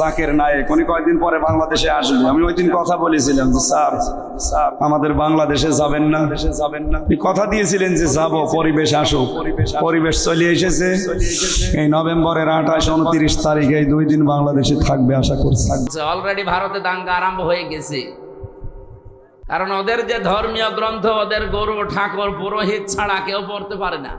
জাকের উনি কয়েকদিন পরে বাংলাদেশে আসবে আমি ওই দিন কথা বলেছিলাম যে, স্যার স্যার, আমাদের বাংলাদেশে যাবেন না। দেশে যাবেন না কথা দিয়েছিলেন যে পরিবেশ পরিবেশ চলে এসেছে। এই নভেম্বরের আঠাশ উনত্রিশ তারিখে এই দুই দিন বাংলাদেশে থাকবে, আশা করছি। অলরেডি ভারতে দাঙ্গা আরম্ভ হয়ে গেছে। কারণ ওদের যে ধর্মীয় গ্রন্থ, ওদের গরু, ঠাকুর, পুরোহিত ছাড়া কেউ পড়তে পারে না।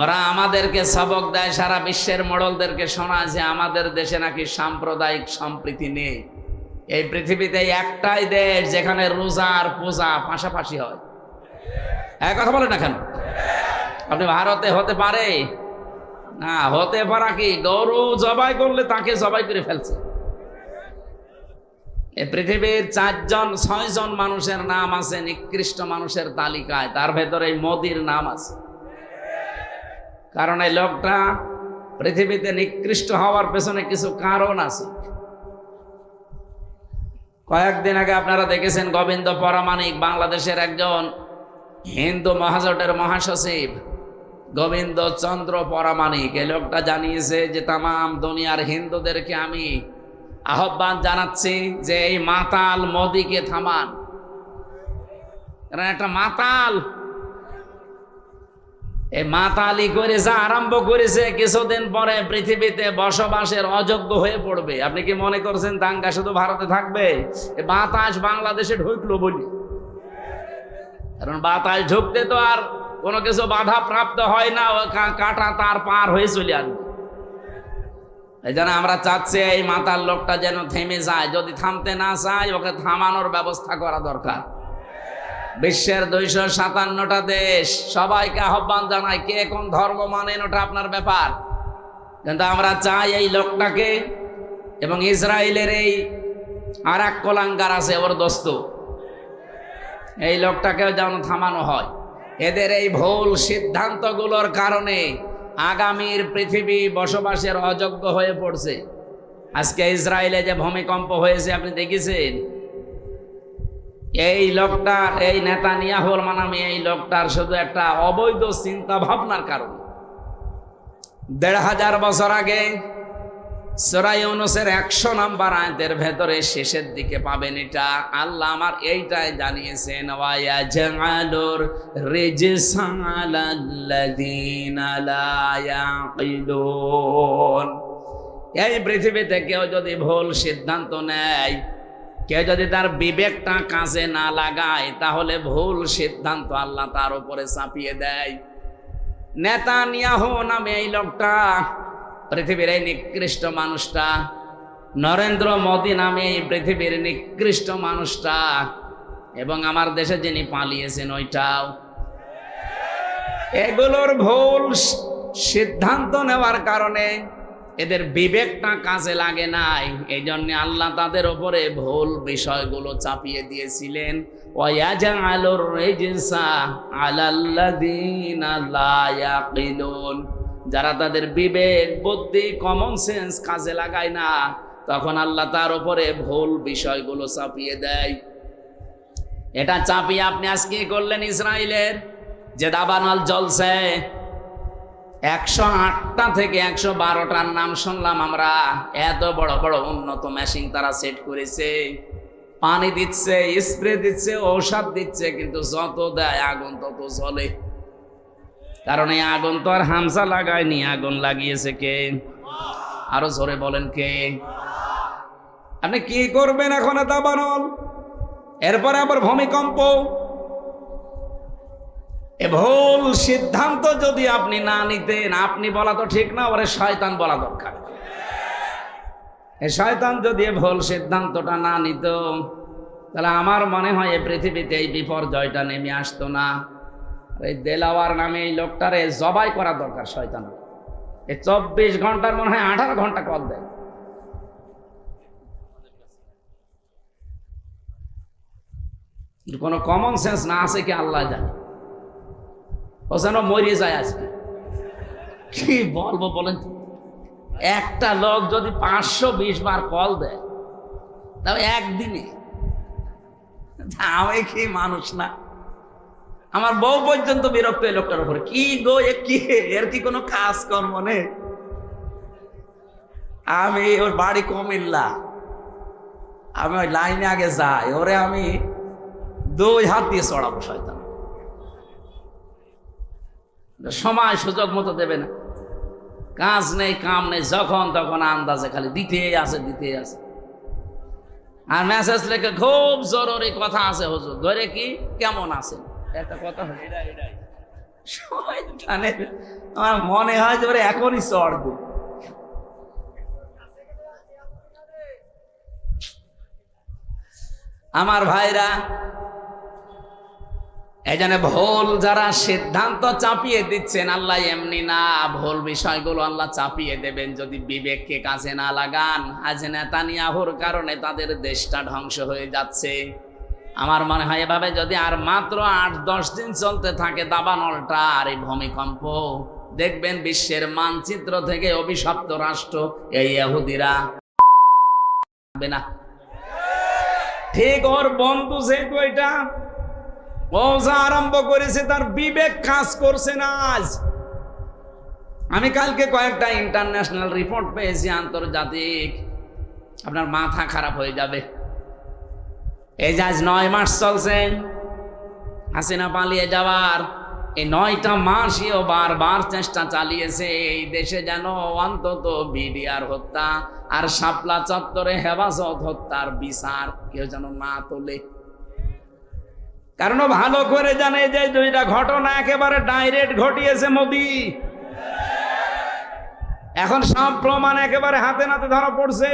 ওরা আমাদেরকে সবক দেয়, সারা বিশ্বের মোড়লদেরকে শোনায় যে আমাদের দেশে নাকি সাম্প্রদায়িক সম্প্রীতি নেই। এই পৃথিবীতে একটাই দেশ যেখানে রোজা আর পূজা পাশাপাশি হয়। এক কথা বলে না কেন? আপনি ভারতে হতে পারে? না, হতে পারা কি? গরু জবাই করলে তাকে জবাই করে ফেলছে। এ পৃথিবীর চারজন, ছয়জন মানুষের নাম আছে, নিকৃষ্ট মানুষের তালিকায়। তার ভেতরে মোদির নাম আছে। কারণ এই লোকটা পৃথিবীতে নিকৃষ্ট হওয়ার পেছনে কিছু কারণ আছে। কয়েকদিন আগে আপনারা দেখেছেন গোবিন্দ পরামানিক বাংলাদেশের একজন হিন্দু মহাজোটের মহাসচিব, গোবিন্দ চন্দ্র পরামানিক এই লোকটা জানিয়েছে যে তাম দুনিয়ার হিন্দুদেরকে আমি আহ্বান জানাচ্ছি যে, এই মাতাল মোদিকে থামান। কারণ একটা মাতাল এই মাতালি করে যা আরম্ভ করেছে, কিছুদিন পরে পৃথিবীতে বসবাসের অযোগ্য হয়ে পড়বে। আপনি কি মনে করছেন দাঙ্গা শুধু ভারতে থাকবে? বাতাস বাংলাদেশে ঢুকলো বলি। কারণ বাতাস ঢুকতে তো আর কোনো কিছু বাধা প্রাপ্ত হয় না কাটা তার পার হয়ে চলে আসবে। এই জন্য আমরা চাচ্ছি এই মাতার লোকটা যেন থেমে যায়। যদি থামতে না চায়, ওকে থামানোর ব্যবস্থা করা দরকার। বিশ্বের দুইশো সাতান্নটা দেশ। সবাইকে আহ্বান জানায় কে কোন ধর্ম মানেন ওটা আপনার ব্যাপার? কিন্তু আমরা চাই এই লোকটাকে এবং ইসরায়েলের এই আর এক কলাঙ্গার আছে, ওর দোস্ত। এই লোকটাকেও যেন থামানো হয়। এদের এই ভুল সিদ্ধান্তগুলোর কারণে আগামীর পৃথিবী বসবাসের অযোগ্য হয়ে পড়ছে। আজকে ইসরায়েলে যে ভূমিকম্প হয়েছে, আপনি দেখেছেন? এই লোকটার, এই নেতা নিয়াহুল মানামি, এই লোকটার শুধু একটা অবৈধ চিন্তা ভাবনার কারণ। দেড় হাজার বছর আগে সরাই অনুসের একশো নাম্বার আয়তের ভেতরে শেষের দিকে পাবেন এটা। আল্লাহ আমার এইটাই জানিয়েছেন ওয়ায়া রিজসালাল্লাযীনা লা এই পৃথিবীতে কেউ যদি ভুল সিদ্ধান্ত নেয় কেউ যদি তার বিবেকটা কাজে না লাগায়, তাহলে ভুল সিদ্ধান্ত আল্লাহ তার উপরে চাপিয়ে দেয়। নেতা নিয়াহু নামে এই লোকটা, পৃথিবীর এই নিকৃষ্ট মানুষটা, নরেন্দ্র মোদী নামে এই পৃথিবীর নিকৃষ্ট মানুষটা, এবং আমার দেশে যিনি পালিয়েছেন ওইটাও। এগুলোর ভুল সিদ্ধান্ত নেওয়ার কারণে এদের বিবেকটা কাজে লাগে নাই। এই জন্য আল্লাহ তাদের ওপরে ভুল বিষয়গুলো চাপিয়ে দিয়েছিলেন। যারা তাদের বিবেক, বুদ্ধি কমন সেন্স কাজে লাগায় না, তখন আল্লাহ তার উপরে ভুল বিষয়গুলো চাপিয়ে দেয়। এটা চাপিয়ে আপনি আজকে করলেন ইসরায়েলের যে দাবানল জ্বলছে। একশো আটটা থেকে একশো বারোটার নাম শুনলাম আমরা। এত বড় বড় উন্নত মেশিন তারা সেট করেছে। পানি দিচ্ছে স্প্রে দিচ্ছে, ঔষধ দিচ্ছে, কিন্তু যত দেয় আগুন তত জ্বলে। কারণ এই আগুন তো আর হামসা লাগায়নি, আগুন লাগিয়েছে কে? আরও জোরে বলেন কে? আপনি কি করবেন এখন দাবানল? এরপরে আবার ভূমিকম্প। এ ভুল সিদ্ধান্ত যদি আপনি না নিতেন, আপনি বলা তো ঠিক না ওরে শয়তান বলা দরকার। এ শয়তান যদি এ ভুল সিদ্ধান্তটা না নিত, তাহলে আমার মনে হয় এ পৃথিবীতে এই বিপর্যয়টা নেমে আসতো না। এই দেলাওয়ার নামে এই লোকটারে জবাই করা দরকার শয়তান। এই চব্বিশ ঘণ্টার মনে হয় আঠারো ঘণ্টা কল দেয়। কোনো কমন সেন্স না আছে কি আল্লাহ জানে? ও যেন মরে যায় কি বলব বলেন একটা লোক যদি পাঁচশো বিশ বার কল দেয়, তাও একদিনে। আমি কি মানুষ না? আমার বউ পর্যন্ত বিরক্ত এই লোকটার উপরে। কি গো, এ কি? এর কি কোনো কাজ কর্ম নেই? আমি ওর বাড়ি কমিল্লা। আমি ওই লাইনে আগে যাই, ওরে আমি দুই হাত দিয়ে চড়াবো, শয়তান। সময় সুযোগ মতো দেবে না। কাজ নেই, কাম নেই, যখন তখন আন্দাজে খালি দিতেই আছে দিতেই আছে। আর মেসেজ লেখে খুব জরুরি কথা আছে হুজুর। ধরে কি? কেমন আছে একটা কথা। শয়তানের আমার মনে হয় যে এখনই চড়বে আমার ভাইরা এই ভুল যারা সিদ্ধান্ত চাপিয়ে দিচ্ছেন, আল্লাহ এমনি না, ভুল বিষয়গুলো আল্লাহ চাপিয়ে দেবেন। যদি বিবেককে কাজে না লাগান, আজ নেতানিয়াহুর কারণে তাদের দেশটা ধ্বংস হয়ে যাচ্ছে। আমার মনে হয় এভাবে যদি আর মাত্র আট, দশ দিন চলতে থাকে দাবানলটা, আর এই ভূমিকম্প, দেখবেন বিশ্বের মানচিত্র থেকে অভিশপ্ত রাষ্ট্র, এই ইহুদিরা ঠিক ওর বন্ধু যেহেতু এটা ও আরম্ভ করেছে, তার বিবেক কাজ করছে না আজ। আমি কালকে কয়েকটা ইন্টারন্যাশনাল রিপোর্ট পেয়েছি আন্তর্জাতিক। আপনার মাথা খারাপ হয়ে যাবে। এই যে আজ নয় মাস চলছে, হাসিনা পালিয়ে যাওয়ার। এই নয়টা মাসইও বারবার চেষ্টা চালিয়েছে, এই দেশে যেন অন্তত বিডিআর হত্যা আর শাপলা চত্বরে হেফাজত হত্যার বিচার কেউ যেন না তোলে। কারণ ভালো করে জানে যে দুইটা ঘটনা একেবারে ডাইরেক্ট ঘটিয়েছে মোদি। এখন সব প্রমাণ একেবারে হাতে নাতে ধরা পড়ছে।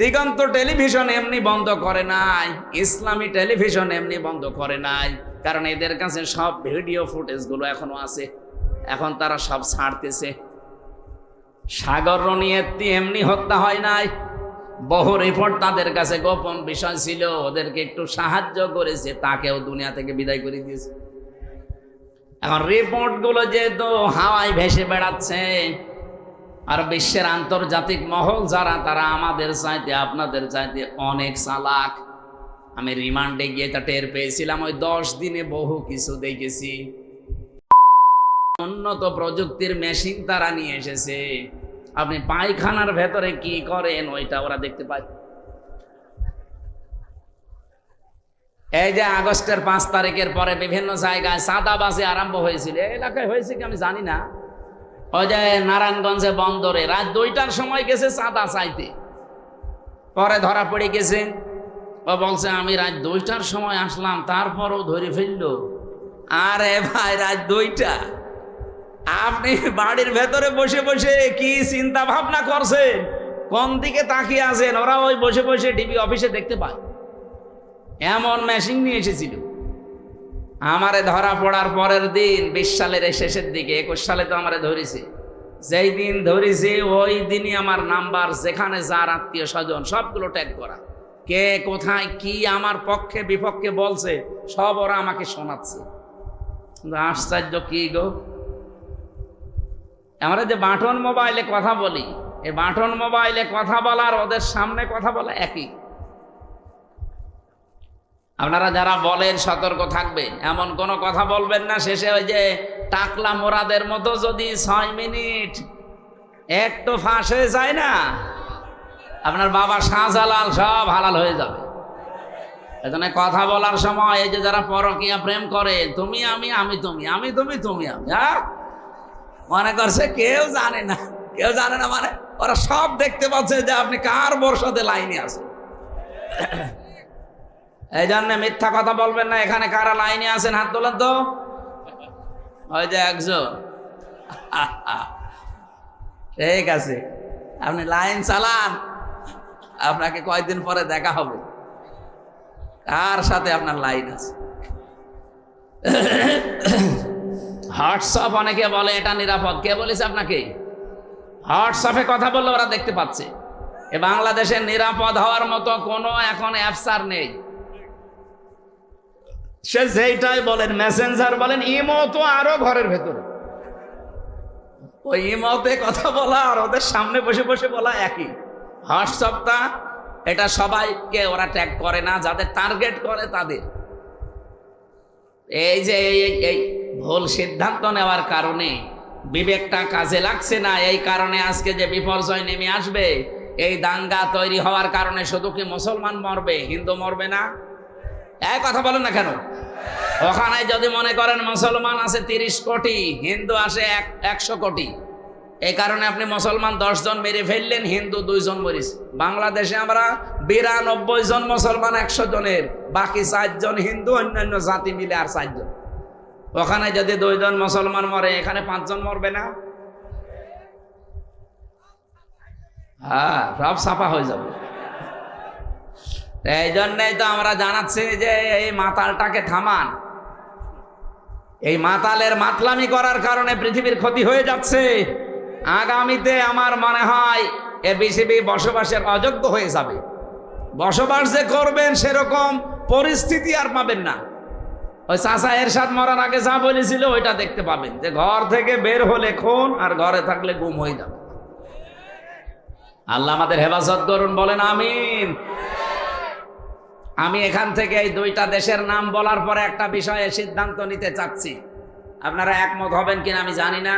দিগন্ত টেলিভিশন এমনি বন্ধ করে নাই, ইসলামী টেলিভিশন এমনি বন্ধ করে নাই, কারণ এদের কাছে সব ভিডিও ফুটেজগুলো এখনও আছে। এখন তারা সব ছাড়তেছে। সাগর রনিয়েত্তি এমনি হত্যা হয় নাই। বহু রিপোর্ট তাদের কাছে গোপন বিষয় ছিল, ওদেরকে একটু সাহায্য করেছে, তাকেও দুনিয়া থেকে বিদায় করে দিয়েছে। এখন রিপোর্টগুলো যেহেতু হাওয়ায় ভেসে বেড়াচ্ছে, আর বিশ্বের আন্তর্জাতিক মহল যারা, তারা আমাদের চাইতে, আপনাদের চাইতে অনেক চালাক। আমি রিমান্ডে গিয়ে তা টের পেয়েছিলাম, ওই দশ দিনে বহু কিছু দেখেছি। উন্নত প্রযুক্তির মেশিন তারা নিয়ে এসেছে। আপনি পায়খানার ভেতরে কি করেন, ওইটা ওরা দেখতে পায়। এই যে আগস্টের পাঁচ তারিখের পরে বিভিন্ন জায়গায় সাদাবাজি আরম্ভ হয়েছিল এলাকায় হয়েছে কি আমি জানি না। ওই যে নারায়ণগঞ্জে বন্দরে রাত দুইটার সময় গেছে চাঁদা চাইতে। পরে ধরা পড়ে গেছে। ও বলছে, আমি রাত দুইটার সময় আসলাম, তারপরও ধরে ফেলল। আরে ভাই, রাত দুইটা। আপনি বাড়ির ভেতরে বসে বসে কি চিন্তা ভাবনা করছেন? কোন দিকে তাকিয়ে আছেন? ওরা ওই বসে বসে টিভি অফিসে দেখতে পায়। এমন মেশিন নিয়ে এসেছিল। আমারে ধরা পড়ার পরের দিন, বিশ সালের শেষের দিকে, একুশ সালে তো আমারে ধরেছে। যেই দিন ধরেছে, ওই দিনই আমার নাম্বার, যেখানে যার আত্মীয় স্বজন, সবগুলো ট্যাগ করা। কে কোথায় কি আমার পক্ষে, বিপক্ষে বলছে, সব ওরা আমাকে শোনাচ্ছে। কিন্তু আশ্চর্য কি গো? আমরা যে বাটন মোবাইলে কথা বলি, এই বাটন মোবাইলে কথা বলার, ওদের সামনে কথা বলা একই। আপনারা যারা বলেন সতর্ক থাকবেন, এমন কোনো কথা বলবেন না শেষে ওই যে টাকলা মোরাদের মতো যদি ছয় মিনিট একটু ফাঁস হয়ে যায় না, আপনার বাবা শাহজালাল সব হালাল হয়ে যাবে। এখানে কথা বলার সময় এই যে যারা পরকিয়া প্রেম করে, তুমি আমি আমি, তুমি আমি, তুমি তুমি, আমি হ্যাঁ? মনে করছে কেউ জানে না। কেউ জানে না মানে ওরা সব দেখতে পাচ্ছে যে আপনি কার বর্ষাতে লাইনে আছেন। এই জন্য মিথ্যা কথা বলবেন না, এখানে কারা লাইনে আছেন? হাত তোলেন তো। ওই যে একজন। ঠিক আছে। আপনি লাইন চালান। আপনাকে কয়েকদিন পরে দেখা হবে। কার সাথে আপনার লাইন আছে? হোয়াটসঅ্যাপ অনেকে বলে, এটা নিরাপদ। কে বলেছে আপনাকে? হোয়াটসঅ্যাপে কথা বললে ওরা দেখতে পাচ্ছে। এ বাংলাদেশে নিরাপদ হওয়ার মতো কোনো এখন অ্যাপস আর নেই। সে যেইটাই বলেন মেসেঞ্জার বলেন, ইমো তো আরও ঘরের ভেতরে। ওই ইমোতে কথা বলা আর ওদের সামনে বসে বসে বলা একই। হোয়াটসঅ্যাপটা, এটা সবাইকে ওরা ট্যাগ করে না, যাদের টার্গেট করে তাদের। এই যে এই- এই ভুল সিদ্ধান্ত নেওয়ার কারণে বিবেকটা কাজে লাগছে না। এই কারণে আজকে যে বিপর্যয় নেমে আসবে, এই দাঙ্গা তৈরি হওয়ার কারণে শুধু কি মুসলমান মরবে, হিন্দু মরবে না? এই কথা বলেন না কেন? ওখানে যদি মনে করেন মুসলমান আছে তিরিশ কোটি, হিন্দু আসে এক, একশো কোটি, এই কারণে আপনি মুসলমান জন মেরে ফেললেন, হিন্দু দুইজন মরিস বাংলাদেশে আমরা বিরানব্বই জন মুসলমান, একশো জনের, বাকি চারজন হিন্দু, অন্যান্য জাতি মিলে আর চারজন। ওখানে যদি দুইজন মুসলমান মরে, এখানে পাঁচজন মরবে না? হ্যাঁ সব সাফা হয়ে যাবে। এই জন্যই তো আমরা জানাচ্ছি যে এই মাতালটাকে থামান। এই মাতালের মাতলামি করার কারণে পৃথিবীর ক্ষতি হয়ে যাচ্ছে। আগামীতে আমার মনে হয় এ বিসিবি বসবাসের অযোগ্য হয়ে যাবে। বসবাস যে করবেন সেরকম পরিস্থিতি আর পাবেন না। ওই চাষা এরশাদ মরার আগে যা বলেছিল ওইটা দেখতে পাবেন। যে ঘর থেকে বের হলে খুন আর ঘরে থাকলে গুম হয়ে যাবে। আল্লাহ আমাদের হেফাজত করুন, বলেন আমিন। আমি এখান থেকে এই দুইটা দেশের নাম বলার পরে একটা বিষয়ে সিদ্ধান্ত নিতে চাচ্ছি। আপনারা একমত হবেন কিনা আমি জানি না।